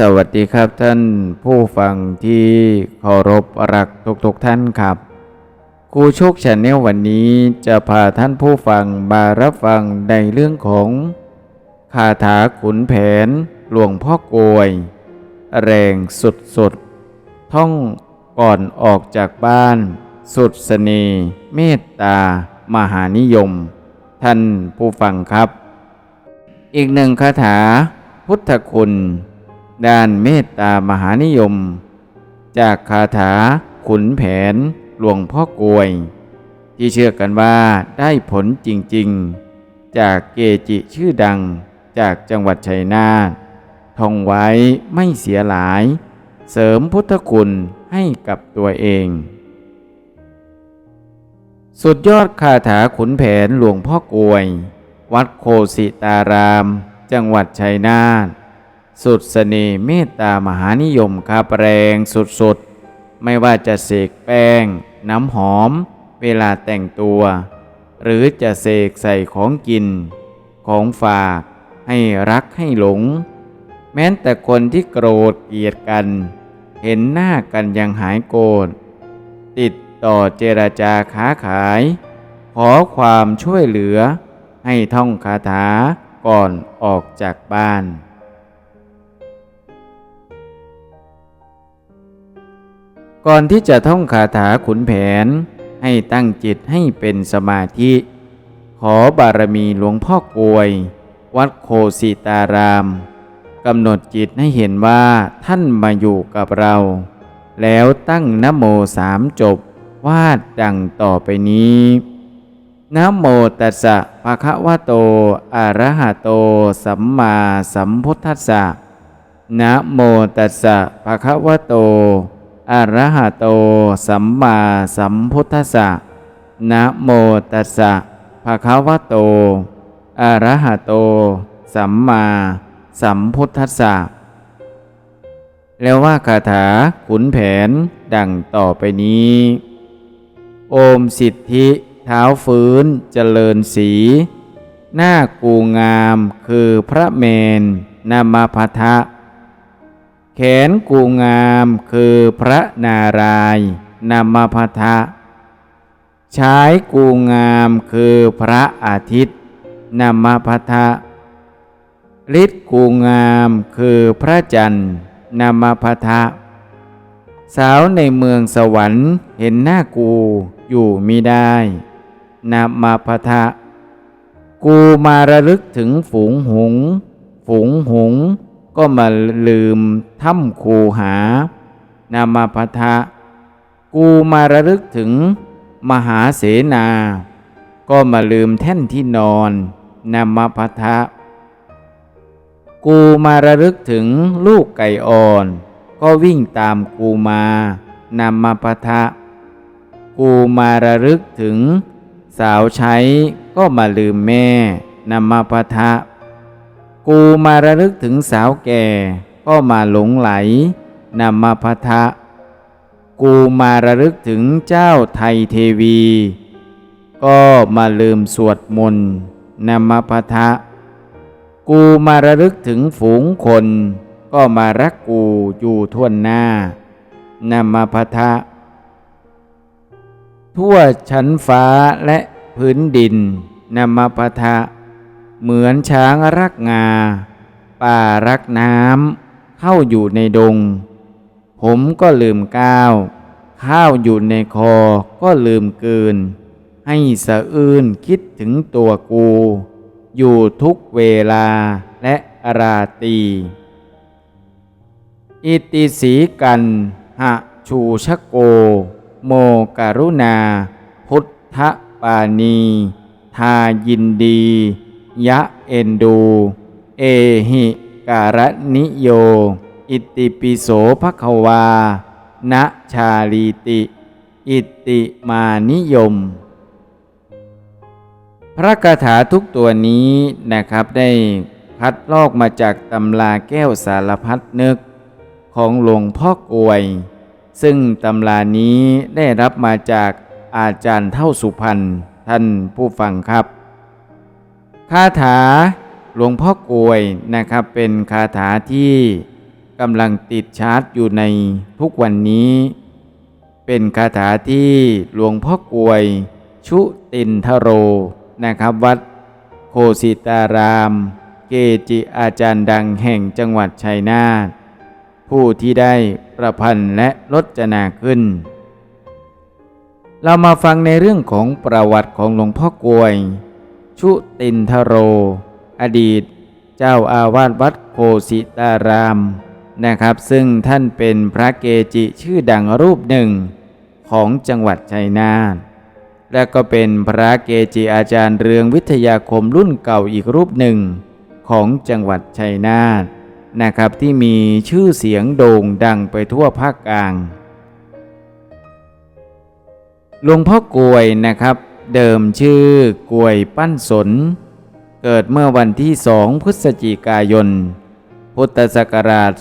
สวัสดีครับท่านผู้ฟังที่เคารพรักทุกๆทท่านครับครูโชคชาแนลวันนี้จะพาท่านผู้ฟังมารับฟังในเรื่องของคาถาขุนแผนหลวงพ่อกวย แรงสุดๆท่องก่อนออกจากบ้าน สุดสเสน่ห์เมตตา มหานิยม ท่านผู้ฟังครับ อีกหนึ่งคาถาพุทธคุณ ด้านเมตตามหานิยม จากคาถาขุนแผนหลวงพ่อกวย ที่เชื่อกันว่าได้ผลจริงๆ จากเกจิชื่อดังจากจังหวัดชัยนาทท่องไว้ไม่เสียหลาย เสริมพุทธคุณให้กับตัวเอง สุดยอดคาถาขุนแผนหลวงพ่อกวย วัดโคสิตาราม จังหวัดชัยนาท สุดเสน่ห์เมตตามหานิยมคาแรงสุดๆ ไม่ว่าจะเสกแป้ง น้ำหอม เวลาแต่งตัว หรือจะเสกใส่ของกิน ของฝากให้รักให้หลง แม้แต่คนที่โกรธเกลียดกัน เห็นหน้ากันยังหายโกรธติดต่อเจรจาค้าขาย ขอความช่วยเหลือให้ท่องคาถาก่อนออกจากบ้าน ก่อนที่จะท่องคาถาขุนแผน ให้ตั้งจิตให้เป็นสมาธิ ขอบารมีหลวงพ่อกวย วัดโคสิตารามกำหนดจิตให้เห็นว่าท่านมาอยู่กับเรา แล้วตั้งนโมสามจบวาดดังต่อไปนี้นโมตัสสะภะคะวะโต อะระหะโต สัมมาสัมพุทธัสสะนะโมตัสสะภะคะวะโต อะระหะโต สัมมาสัมพุทธัสสะนะโมตัสสะภะคะวะโตอะระหะโต สัมมาสัมพุทธัสสะแล้วว่าคาถาขุนแผนดังต่อไปนี้ โอมสิทธิเท้าฟื้นเจริญสี หน้ากูงามคือพระเมนนามาพทะ แขนกูงามคือพระนารายณ์นามาพทะชายกูงามคือพระอาทิตย์นามพทะฤทธิ์กูงามคือพระจันทร์นามพทะสาวในเมืองสวรรค์เห็นหน้ากูอยู่มิได้นามพทะกูมาระลึกถึงฝูงหง ฝูงหง ก็มาลืมถ้ำคูหา นามาพทะกูมาระลึกถึงมหาเสนา ก็มาลืมแท่นที่นอน นามาพทะกูมาระลึกถึงลูกไก่อ่อน ก็วิ่งตามกูมา นามาพทะกูมาระลึกถึงสาวใช้ก็มาลืมแม่นำมาปะทะ กูมาระลึกถึงสาวแก่ ก็มาหลงไหลนำมาปะทะ กูมาระลึกถึงเจ้าไทยเทวี ก็มาลืมสวดมนต์นำมาปะทะ กูมาระลึกถึงฝูงคน ก็มารักกูอยู่ท่วนหน้านำมาปะทะ ทั่วชั้นฟ้าและพื้นดินนำมาปะทะ เหมือนช้างรักงา ป่ารักน้ำเข้าอยู่ในดง ผมก็ลืมก้าว ข้าวอยู่ในคอก็ลืมเกิน ให้สะอื้นคิดถึงตัวกู อยู่ทุกเวลาและราตี อิติสีกัน หะชูชโก โมการุณา พุทธปานี ทายินดี ยะเอนดู เอหิการนิโย อิติปิโสภควาณชาลีติ อิติมานิยม พระคาถาทุกตัวนี้นะครับได้พัดลอกมาจากตำราแก้วสารพัดนึกของหลวงพ่อกวย ซึ่งตำรานี้ได้รับมาจากอาจารย์เท่าสุพรรณท่านผู้ฟังครับ คาถาหลวงพ่อกวยนะครับเป็นคาถาที่กำลังติดชาร์จอยู่ในทุกวันนี้ เป็นคาถาที่หลวงพ่อกวย ชุตินทโรนะครับวัดโคสิตาราม เกจิอาจารย์ดังแห่งจังหวัดชัยนาทผู้ที่ได้ประพันธ์และลดจนาขึ้น เรามาฟังในเรื่องของประวัติของหลวงพ่อกวย ชุตินทโร อดีต เจ้าอาวาสวัดโคสิตารามนะครับ ซึ่งท่านเป็นพระเกจิชื่อดังรูปหนึ่งของจังหวัดชัยนาทและก็เป็นพระเกจิอาจารย์เรืองวิทยาคมรุ่นเก่าอีกรูปหนึ่งของจังหวัดชัยนาทนะครับที่มีชื่อเสียงโด่งดังไปทั่วภาคกลางหลวงพ่อกวยนะครับ เดิมชื่อกวยปั้นสน เกิดเมื่อวันที่สองพฤศจิกายน พุทธศักราช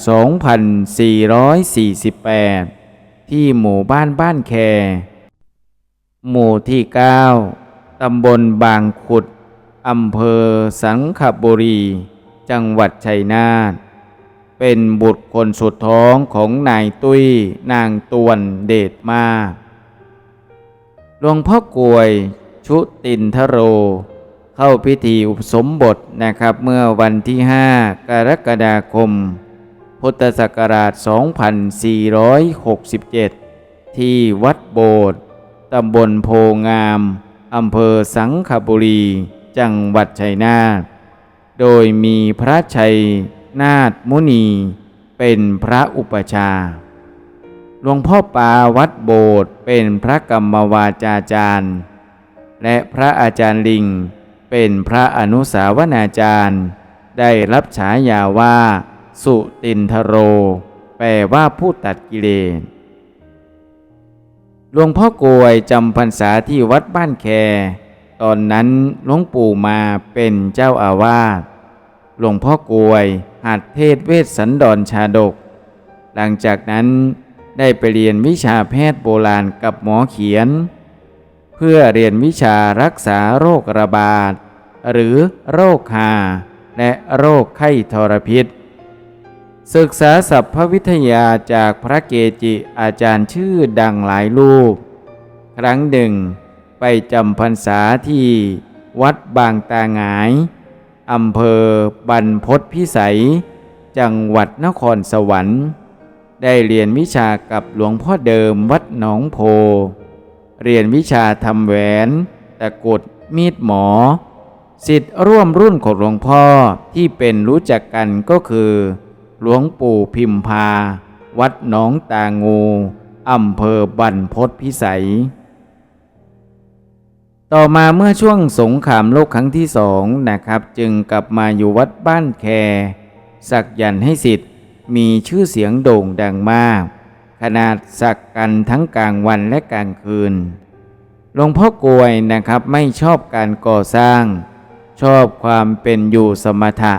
2448 ที่หมู่บ้านบ้านแค หมู่ที่ 9 ตำบลบางขุด อำเภอสังขบุรี จังหวัดชัยนาท เป็นบุตรคนสุดท้องของนายตุ้ยนางตวนเดชมาก หลวงพ่อกวย ชุตินทโร เข้าพิธีอุปสมบทนะครับเมื่อวันที่ 5 กรกฎาคม พุทธศักราช 2467 ที่วัดโบสถ์ตำบลโพงามอำเภอสังขบุรี จังหวัดชัยนาทโดยมีพระชัยนาถมุนี เป็นพระอุปชา หลวงพ่อปาวัดโบสถ์เป็นพระกรรมวาจาจารย์ และพระอาจารย์ลิง เป็นพระอนุสาวนาจารย์ ได้รับฉายาว่า สุตินทโร แปลว่าผู้ตัดกิเลสหลวงพ่อกวยจำพรรษาที่วัดบ้านแค ตอนนั้นหลวงปู่มาเป็นเจ้าอาวาสหลวงพ่อกวยหัดเทศเวสสันดรชาดก หลังจากนั้น ได้ไปเรียนวิชาแพทย์โบราณกับหมอเขียน เพื่อเรียนวิชารักษาโรคระบาด หรือโรคหา และโรคไข้ทรพิษ ศึกษาสัพพวิทยาจากพระเกจิอาจารย์ชื่อดังหลายรูป ครั้งหนึ่ง ไปจำพรรษาที่วัดบางตาหงายอำเภอบรรพตพิสัย จังหวัดนครสวรรค์ ได้เรียนวิชากับหลวงพ่อเดิมวัดหนองโพ เรียนวิชาทำแหวน ตะกรุดมีดหมอ สิทธิ์ร่วมรุ่นของหลวงพ่อที่เป็นรู้จักกันก็คือ หลวงปู่พิมพา วัดหนองตางูอำเภอบรรพตพิสัย ต่อมาเมื่อช่วงสงครามโลกครั้งที่สองนะครับ จึงกลับมาอยู่วัดบ้านแค สักยันให้สิทธิ์ มีชื่อเสียงโด่งดังมาก ขนาดสักกันทั้งกลางวันและกลางคืน หลวงพ่อกวยนะครับไม่ชอบการก่อสร้าง ชอบความเป็นอยู่สมถะ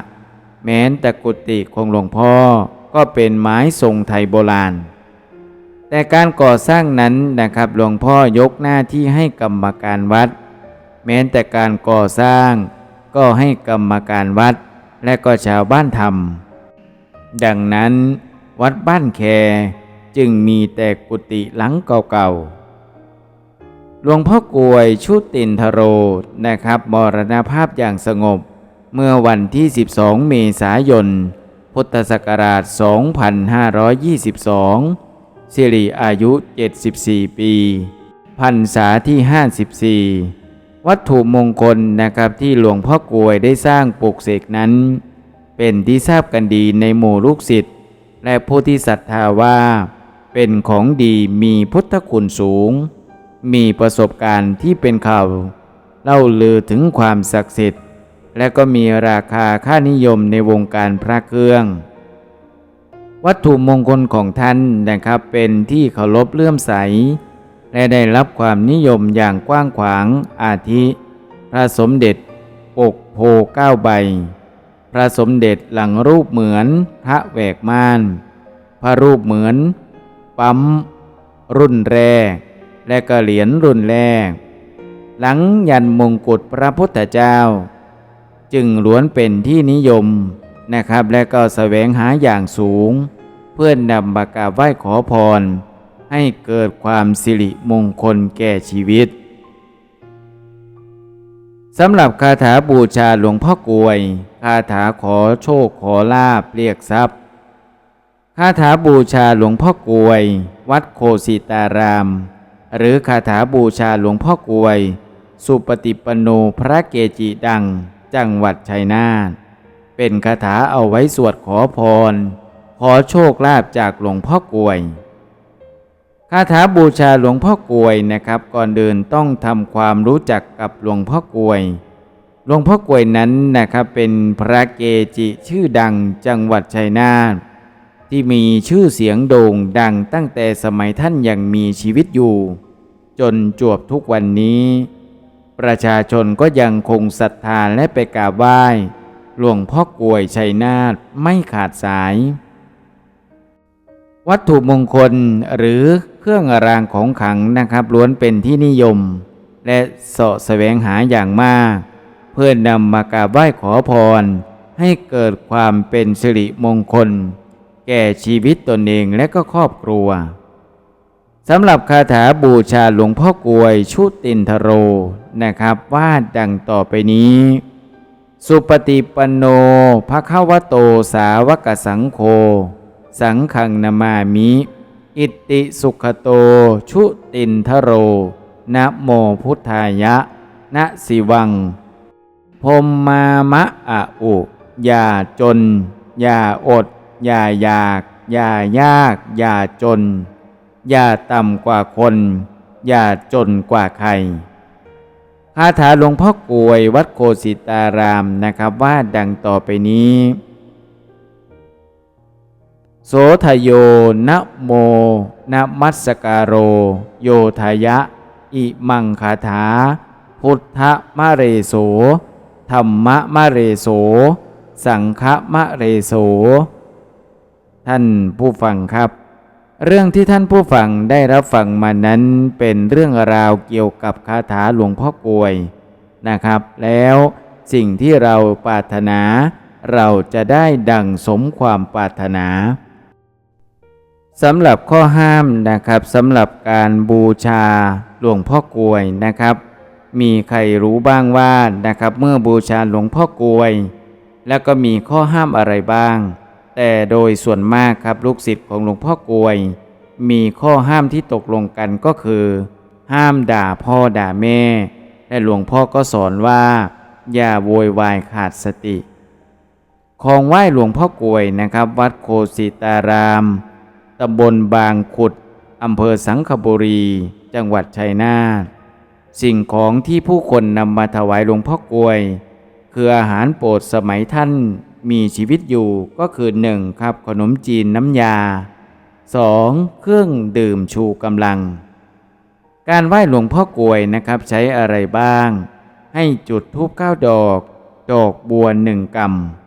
แม้แต่กุฏิของหลวงพ่อก็เป็นไม้ทรงไทยโบราณ แต่การก่อสร้างนั้นนะครับหลวงพ่อยกหน้าที่ให้กรรมการวัด แม้แต่การก่อสร้าง ก็ให้กรรมการวัดและก็ชาวบ้านทำ ดังนั้นวัดบ้านแคจึงมีแต่กุฏิหลังเก่าๆ หลวงพ่อกวยชุตินทโรนะครับมรณภาพอย่างสงบเมื่อวันที่ 12 เมษายน พุทธศักราช 2522 สิริอายุ 74 ปีพรรษาที่ 54 วัตถุมงคลนะครับที่หลวงพ่อกวยได้สร้างปลูกเสกนั้น เป็นที่ทราบกันดีในหมู่ลูกศิษย์และผู้ที่ศรัทธาว่า เป็นของดีมีพุทธคุณสูง มีประสบการณ์ที่เป็นข่าวเล่าลือถึงความศักดิ์สิทธิ์ และก็มีราคาค่านิยมในวงการพระเครื่อง วัตถุมงคลของท่านนะครับเป็นที่เคารพเลื่อมใส และได้รับความนิยมอย่างกว้างขวางอาทิ พระสมเด็จปกโพเก้าใบ พระสมเด็จหลังรูปเหมือนพระแวกม่าน พระรูปเหมือน ปั๊ม รุ่นแรก และก็เหรียญรุ่นแรก หลังยันมงกุฎพระพุทธเจ้า จึงล้วนเป็นที่นิยมนะครับ และก็แสวงหาอย่างสูง เพื่อนนำมากราไหว้ขอพร ให้เกิดความสิริมงคลแก่ชีวิต สำหรับคาถาบูชาหลวงพ่อกวย คาถาขอโชคขอลาบเรียกทรัพย์ คาถาบูชาหลวงพ่อกวย วัดโคสิตาราม หรือคาถาบูชาหลวงพ่อกวย สุปฏิปโนพระเกจิดังจังหวัดชัยนาทเป็นคาถาเอาไว้สวดขอพร ขอโชคลาภจากหลวงพ่อกวย คาถาบูชาหลวงพ่อกลวยนะครับ ก่อนเดินต้องทำความรู้จักกับหลวงพ่อกลวย หลวงพ่อกลวยนั้นนะครับเป็นพระเกจิชื่อดังจังหวัดชัยนาทที่มีชื่อเสียงโด่งดังตั้งแต่สมัยท่านยังมีชีวิตอยู่ จนจวบทุกวันนี้ ประชาชนก็ยังคงศรัทธาและไปกราบไหว้หลวงพ่อกลวยชัยนาทไม่ขาดสาย วัตถุมงคลหรือเครื่องรางของขลังนะครับล้วนเป็นที่นิยม และเสาะแสวงหาอย่างมาก เพื่อนำมากราบไหว้ขอพร ให้เกิดความเป็นสิริมงคล แก่ชีวิตตนเองและก็ครอบครัวสำหรับคาถาบูชาหลวงพ่อกวยชุตินทโรนะครับว่าดังต่อไปนี้ สุปฏิปันโนภะคะวะโตสาวกสังโฆ สังขังนามามิ อิติสุขโต ชุตินทโร นะโมพุทธายะ นะสิวัง พมมามะอะอุ อย่าจน อย่าอด อย่าอยาก อย่ายาก อย่าจน อย่าต่ำกว่าคน อย่าจนกว่าใครคาถาหลวงพ่อกวยวัดโคสิตารามนะครับว่าดังต่อไปนี้ โสทโยนะโมนะมัสการโร โยทยะ อิมังคาถา พุทธมะเรโสธรรมมะเรโส สังฆมะเรโส ท่านผู้ฟังครับ เรื่องที่ท่านผู้ฟังได้รับฟังมานั้นเป็นเรื่องราวเกี่ยวกับคาถาหลวงพ่อกวยนะครับ แล้วสิ่งที่เราปรารถนา เราจะได้ดังสมความปรารถนา สำหรับข้อห้ามนะครับสำหรับการบูชาหลวงพ่อกลวยนะครับ มีใครรู้บ้างว่านะครับเมื่อบูชาหลวงพ่อกลวย แล้วก็มีข้อห้ามอะไรบ้าง แต่โดยส่วนมากครับลูกศิษย์ของหลวงพ่อกลวย มีข้อห้ามที่ตกลงกันก็คือ ห้ามด่าพ่อด่าแม่ และหลวงพ่อก็สอนว่า อย่าโวยวายขาดสติ ของไหว้หลวงพ่อกลวยนะครับ วัดโคสิตาราม ตำบลบางขุด อำเภอสังขบุรี จังหวัดชัยนาท สิ่งของที่ผู้คนนำมาถวายหลวงพ่อกวย คืออาหารโปรดสมัยท่านมีชีวิตอยู่ก็คือหนึ่งครับขนมจีนน้ำยา 2. เครื่องดื่มชูกำลัง การไหว้หลวงพ่อกวยนะครับใช้อะไรบ้าง ให้จุดธูปเก้าดอก ดอกบัวหนึ่งกำ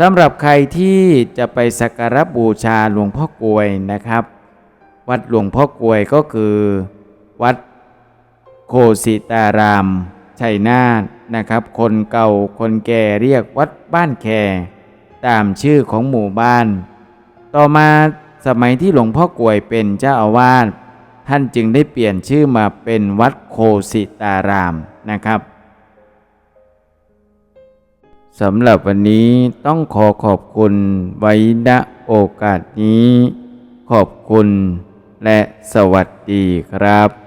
สำหรับใครที่จะไปสักการะบูชาหลวงพ่อกลวยนะครับ วัดหลวงพ่อกลวยก็คือ วัดโคสิตารามชัยนาทนะครับ คนเก่าคนแก่เรียกวัดบ้านแคตามชื่อของหมู่บ้าน ต่อมาสมัยที่หลวงพ่อกลวยเป็นเจ้าอาวาสท่านจึงได้เปลี่ยนชื่อมาเป็นวัดโคสิตารามนะครับ สำหรับวันนี้ต้องขอขอบคุณไว้ณโอกาสนี้ ขอบคุณและสวัสดีครับ